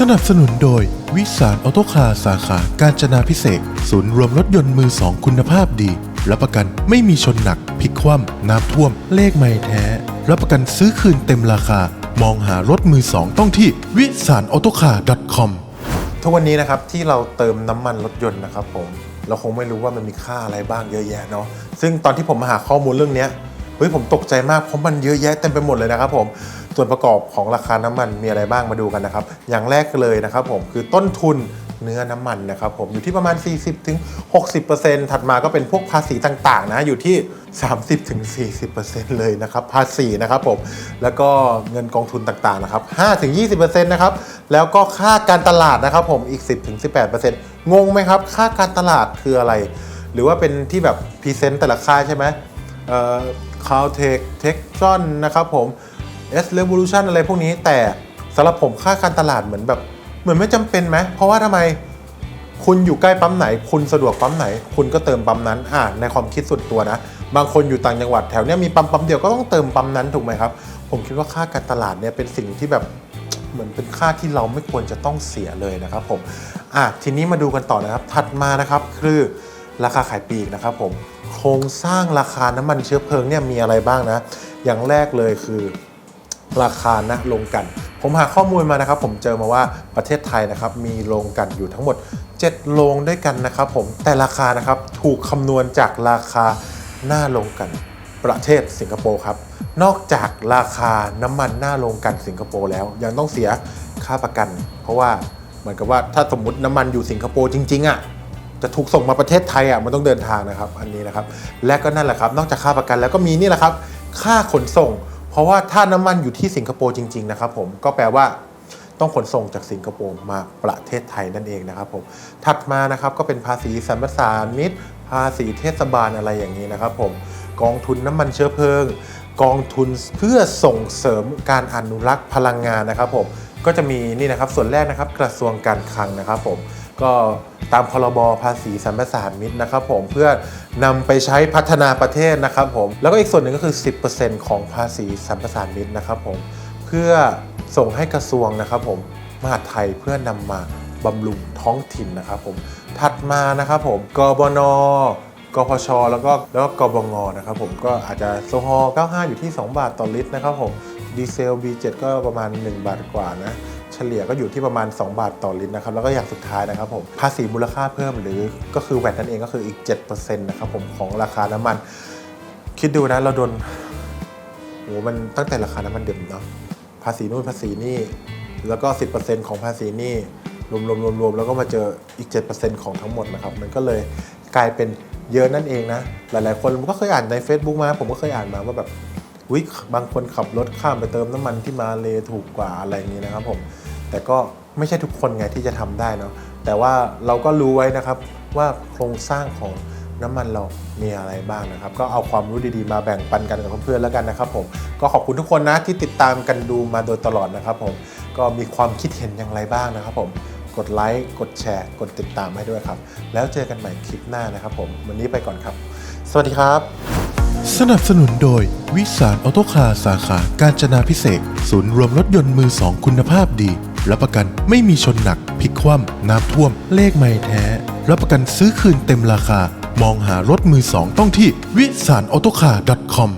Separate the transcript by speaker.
Speaker 1: สนับสนุนโดย วิสารออโตคาสาขา การจนาพิเศษ ศูนย์รวมรถยนต์มือสองคุณภาพดี รับประกันไม่มีชนหนักพลิกคว่ำน้ำท่วม เลขไม่แท้ รับประกันซื้อคืนเต็มราคา มองหารถมือสองต้องที่วิสารออโตคาร์ .com
Speaker 2: ทุกวันนี้นะครับที่เราเติมน้ำมันรถยนต์นะครับผม เราคงไม่รู้ว่ามันมีค่าอะไรบ้างเยอะแยะเนาะซึ่งตอนที่ผมมาหาข้อมูลเรื่องเนี้ย เฮ้ยผมตกใจมากเพราะมันเยอะแยะเต็มไปหมดเลยนะครับผมส่วนประกอบของราคาน้ำมันมีอะไรบ้างมาดูกันนะครับ อย่างแรกเลยนะครับผมคือต้นทุนเนื้อน้ำมันนะครับผมอยู่ที่ประมาณ 40-60%ถึงถัดมาก็เป็นพวกภาษีต่างๆ นะอยู่ที่ 30-40%ถึง40%เลยนะครับภาษีนะครับผมแล้วก็เงินกองทุนต่างๆนะครับ5-20%นะครับแล้วก็ค่าการตลาดนะครับผมอีก 10-18%งงไหมครับ ค่าการตลาดคืออะไร หรือว่าเป็นที่แบบพรีเซนต์แต่ละค่ายใช่ไหม เอ่อคาวเทคเทคจอนนะครับผม S Revolution อะไรพวกนี้แต่สำหรับผมค่าการตลาดเหมือนแบบ เหมือนไม่จำเป็นไหม เพราะว่าทำไมคุณอยู่ใกล้ปั๊มไหน คุณสะดวกปั๊มไหน คุณก็เติมปั๊มนั้นอ่าในความคิดส่วนตัวนะ บางคนอยู่ต่างจังหวัดแถวเนี้ยมีปั๊มปั๊มเดียวก็ต้องเติมปั๊มนั้นถูกไหมครับ ผมคิดว่าค่าการตลาดเนี่ยเป็นสิ่งที่แบบเหมือนเป็นค่าที่เราไม่ควรจะต้องเสียเลยนะครับผมอะทีนี้มาดูกันต่อนะครับ ถัดมานะครับคือ ราคาขายปลีกนะครับผมโครงสร้างราคาน้ำมันเชื้อเพลิงเนี่ยมีอะไรบ้างนะ อย่างแรกเลยคือราคาณโรงกัน ผมหาข้อมูลมานะครับ ผมเจอมาว่าประเทศไทยนะครับมีโรงกันอยู่ทั้งหมด 7 โรงด้วยกันนะครับผมแต่ราคานะครับถูกคำนวณจากราคาหน้าโรงกันประเทศสิงคโปร์ครับ นอกจากราคาน้ำมันหน้าโรงกันสิงคโปร์แล้ว ยังต้องเสียค่าประกัน เพราะว่าเหมือนกับว่าถ้าสมมติน้ำมันอยู่สิงคโปร์จริงๆอะ จะถูกส่งมาประเทศไทยอะมันต้องเดินทางนะครับ อันนี้นะครับ และก็นั่นแหละครับ นอกจากค่าประกันแล้วก็มีนี่แหละครับ ค่าขนส่ง เพราะว่าถ้าน้ำมันอยู่ที่สิงคโปร์จริง ๆ นะครับ ผมก็แปลว่าต้องขนส่งจากสิงคโปร์มาประเทศไทยนั่นเองนะครับผมถัดมานะครับก็เป็นภาษีสัมปทานมิตภาษีเทศบาลอะไรอย่างนี้นะครับ ผมกองทุนน้ำมันเชื้อเพลิง กองทุนเพื่อส่งเสริมการอนุรักษ์พลังงานนะครับ ผมก็จะมีนี่นะครับส่วนแรกนะครับกระทรวงการคลังนะครับ ผม ก็ตามพรบภาษีสัมปทานมิตนะครับผมเพื่อนำไปใช้พัฒนาประเทศนะครับผมแล้วก็อีกส่วนหนึ่งก็คือ 10%ของภาษีสัมปทานมิตนะครับผมเพื่อส่งให้กระทรวงนะครับผมมหาดไทยเพื่อนำมาบำรุงท้องถิ่นนะครับผมถัดมานะครับผมกบนกพช แล้วก็แล้วก็กบงนะครับผมก็อาจจะโซฮอล์95 อยู่ที่ 2 บาทต่อลิตรนะครับผมดีเซล B7 ก็ประมาณ 1 บาทกว่านะ เฉลี่ยก็อยู่ที่ประมาณ 2 บาทต่อลิตรนะครับ แล้วก็อย่างสุดท้ายนะครับผม ภาษีมูลค่าเพิ่มหรือก็คือแวดนั่นเองก็คืออีก7%นะครับผมของราคาน้ำมัน คิดดูนะเราโดนโหมันตั้งแต่ราคาน้ำมันเดิมเนาะภาษีนู่นภาษีนี่แล้วก็ 10%ของภาษีนี่รวมรวมรวมรวมแล้วก็มาเจออีก 7%ของทั้งหมดนะครับ มันก็เลยกลายเป็นเยอะนั่นเองนะ หลายๆ คนก็เคยอ่านใน Facebook มา ผมก็เคยอ่านมาว่าแบบ วิบางคนขับรถข้ามไปเติมน้ำมันที่มาเลถูกกว่าอะไรนี้นะครับผมแต่ก็ไม่ใช่ทุกคนไงที่จะทำได้เนาะแต่ว่าเราก็รู้ไว้นะครับว่าโครงสร้างของน้ำมันเรามีอะไรบ้างนะครับ ก็เอาความรู้ดีๆมาแบ่งปันกันกับเพื่อนๆแล้วกันนะครับผมก็ขอบคุณทุกคนนะที่ติดตามกันดูมาโดยตลอดนะครับผมก็มีความคิดเห็นอย่างไรบ้างนะครับผมกดไลค์กดแชร์ กดติดตามให้ด้วยครับ แล้วเจอกันใหม่คลิปหน้านะครับผม วันนี้ไปก่อนครับ สวัสดีครับ
Speaker 1: สนับสนุนโดย วิสารออโตคาสาขา การจนาพิเศษ ศูนย์รวมรถยนต์มือสองคุณภาพดี รับประกันไม่มีชนหนักพลิกคว่ำน้ำท่วม เลขไม่แท้ รับประกันซื้อคืนเต็มราคา มองหารถมือสองต้องที่วิสารออโตคา .com